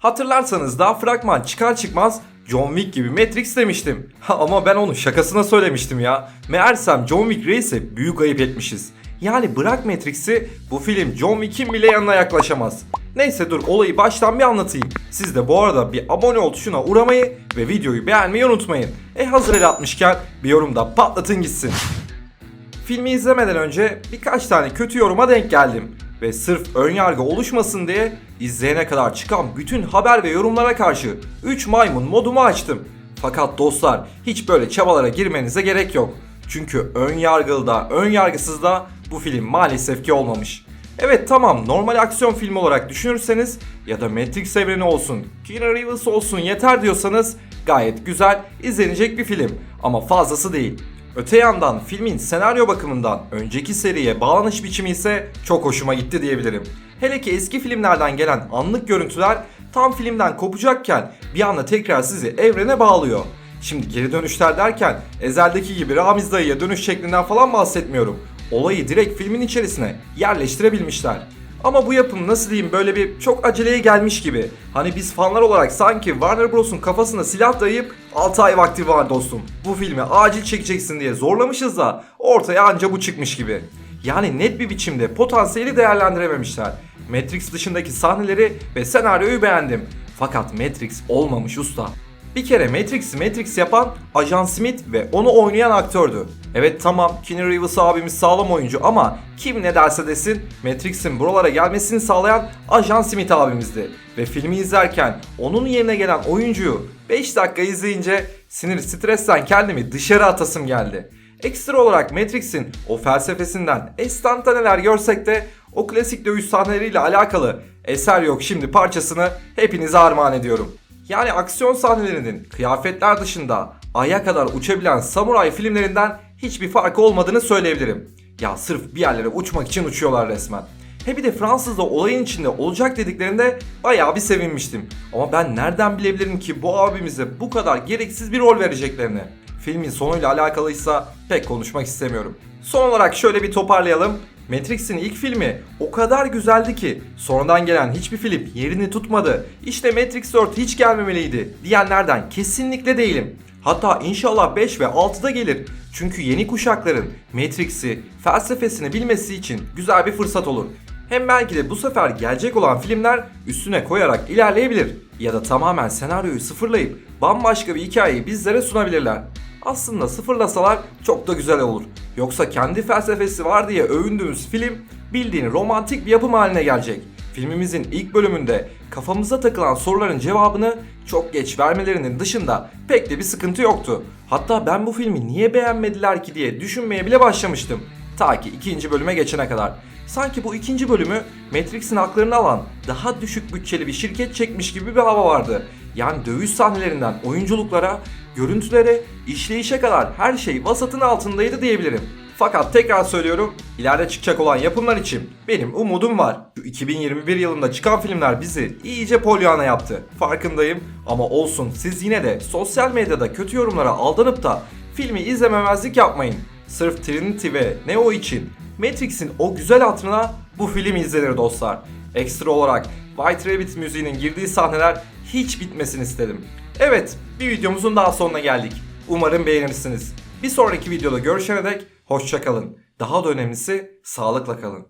Hatırlarsanız daha fragman çıkar çıkmaz John Wick gibi Matrix demiştim. Ha, ama ben onu şakasına söylemiştim ya. Meğersem John Wick Reis'e büyük ayıp etmişiz. Yani bırak Matrix'i bu film John Wick'in bile yanına yaklaşamaz. Neyse dur olayı baştan bir anlatayım. Siz de bu arada bir abone ol tuşuna uğramayı ve videoyu beğenmeyi unutmayın. E hazır el atmışken bir yorumda patlatın gitsin. Filmi izlemeden önce birkaç tane kötü yoruma denk geldim. Ve sırf önyargı oluşmasın diye izleyene kadar çıkan bütün haber ve yorumlara karşı 3 maymun modumu açtım. Fakat dostlar hiç böyle çabalara girmenize gerek yok. Çünkü ön yargılı da ön yargısız da bu film maalesef ki olmamış. Evet tamam normal aksiyon filmi olarak düşünürseniz ya da Matrix evreni olsun, Keanu Reeves olsun yeter diyorsanız gayet güzel izlenecek bir film ama fazlası değil. Öte yandan filmin senaryo bakımından önceki seriye bağlanış biçimi ise çok hoşuma gitti diyebilirim. Hele ki eski filmlerden gelen anlık görüntüler tam filmden kopacakken bir anda tekrar sizi evrene bağlıyor. Şimdi geri dönüşler derken Ezel'deki gibi Ramiz dayıya dönüş şeklinden falan bahsetmiyorum. Olayı direkt filmin içerisine yerleştirebilmişler. Ama bu yapım nasıl diyeyim böyle bir çok aceleye gelmiş gibi. Hani biz fanlar olarak sanki Warner Bros'un kafasına silah dayayıp 6 ay vakti var dostum. Bu filmi acil çekeceksin diye zorlamışız da ortaya anca bu çıkmış gibi. Yani net bir biçimde potansiyeli değerlendirememişler. Matrix dışındaki sahneleri ve senaryoyu beğendim. Fakat Matrix olmamış usta. Bir kere Matrix'i Matrix yapan Ajan Smith ve onu oynayan aktördü. Evet tamam Keanu Reeves abimiz sağlam oyuncu ama kim ne derse desin Matrix'in buralara gelmesini sağlayan Ajan Smith abimizdi. Ve filmi izlerken onun yerine gelen oyuncuyu 5 dakika izleyince sinir stresten kendimi dışarı atasım geldi. Ekstra olarak Matrix'in o felsefesinden estantaneler görsek de o klasik dövüş sahneleriyle alakalı eser yok şimdi parçasını hepinize armağan ediyorum. Yani aksiyon sahnelerinin kıyafetler dışında aya kadar uçabilen samuray filmlerinden hiçbir farkı olmadığını söyleyebilirim. Ya sırf bir yerlere uçmak için uçuyorlar resmen. He bir de Fransız da olayın içinde olacak dediklerinde bayağı bir sevinmiştim. Ama ben nereden bilebilirim ki bu abimize bu kadar gereksiz bir rol vereceklerini? Filmin sonuyla alakalıysa pek konuşmak istemiyorum. Son olarak şöyle bir toparlayalım. Matrix'in ilk filmi o kadar güzeldi ki sonradan gelen hiçbir film yerini tutmadı. İşte Matrix 4 hiç gelmemeliydi diyenlerden kesinlikle değilim. Hatta inşallah 5 ve 6'da gelir. Çünkü yeni kuşakların Matrix'i, felsefesini bilmesi için güzel bir fırsat olur. Hem belki de bu sefer gelecek olan filmler üstüne koyarak ilerleyebilir. Ya da tamamen senaryoyu sıfırlayıp bambaşka bir hikayeyi bizlere sunabilirler. Aslında sıfırlasalar çok da güzel olur. Yoksa kendi felsefesi var diye övündüğümüz film bildiğin romantik bir yapım haline gelecek. Filmimizin ilk bölümünde kafamıza takılan soruların cevabını çok geç vermelerinin dışında pek de bir sıkıntı yoktu. Hatta ben bu filmi niye beğenmediler ki diye düşünmeye bile başlamıştım. Ta ki ikinci bölüme geçene kadar. Sanki bu ikinci bölümü Matrix'in haklarını alan daha düşük bütçeli bir şirket çekmiş gibi bir hava vardı. Yani dövüş sahnelerinden oyunculuklara, görüntülere, işleyişe kadar her şey vasatın altındaydı diyebilirim. Fakat tekrar söylüyorum, ileride çıkacak olan yapımlar için benim umudum var. Şu 2021 yılında çıkan filmler bizi iyice polyana yaptı. Farkındayım ama olsun siz yine de sosyal medyada kötü yorumlara aldanıp da filmi izlememezlik yapmayın. Sırf Trinity ve Neo için Matrix'in o güzel hatırına bu film izlenir dostlar. Ekstra olarak White Rabbit müziğinin girdiği sahneler hiç bitmesin istedim. Evet, bir videomuzun daha sonuna geldik. Umarım beğenirsiniz. Bir sonraki videoda görüşene dek hoşçakalın. Daha da önemlisi sağlıkla kalın.